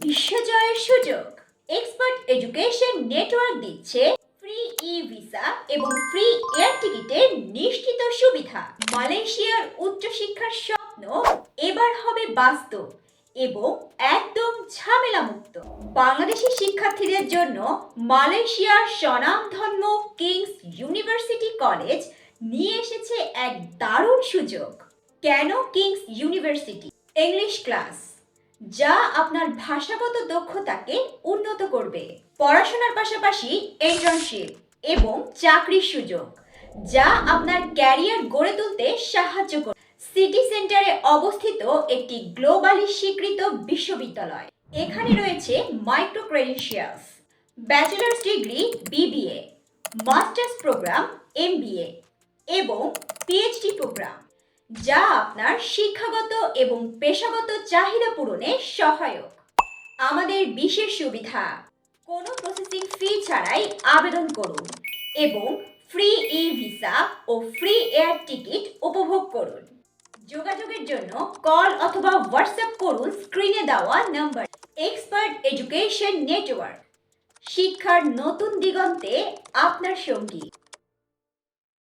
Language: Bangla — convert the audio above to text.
বিশ্বজয়ের সুযোগ। এক্সপার্ট এডুকেশন নেটওয়ার্ক দিচ্ছে ফ্রি ই ভিসা এবং ফ্রি এয়ার টিকিটের নিশ্চিত সুবিধা। মালয়েশিয়ার উচ্চশিক্ষার স্বপ্ন এবার হবে বাস্তব এবং একদম ঝামেলা মুক্ত বাংলাদেশি শিক্ষার্থীদের জন্য মালয়েশিয়ার স্বনামধন্য কিংস ইউনিভার্সিটি কলেজ নিয়ে এসেছে এক দারুণ সুযোগ। কেন কিংস ইউনিভার্সিটি ইংলিশ ক্লাস যা আপনার ভাষাগত দক্ষতাকে উন্নত করবে। পড়াশোনার পাশাপাশি ইন্টার্নশিপ এবং চাকরির সুযোগ, যা আপনার ক্যারিয়ার গড়ে তুলতে সাহায্য করবে সিটি সেন্টারে অবস্থিত একটি গ্লোবালি স্বীকৃত বিশ্ববিদ্যালয়। এখানে রয়েছে micro credentials bachelors degree BBA masters programme MBA এবং পিএইচডি প্রোগ্রাম যা আপনার শিক্ষাগত এবং পেশাগত চাহিদা পূরণে সহায়ক। আমাদের বিশেষ সুবিধা, কোনো প্রসেসিং ফি ছাড়াই আবেদন করুন এবং ফ্রি ই ভিসা ও ফ্রি এয়ার টিকিট উপভোগ করুন। যোগাযোগের জন্য কল অথবা হোয়াটসঅ্যাপ করুন স্ক্রিনে দেওয়া নাম্বার এক্সপার্ট এডুকেশন নেটওয়ার্ক শিক্ষার নতুন দিগন্তে আপনার সঙ্গী।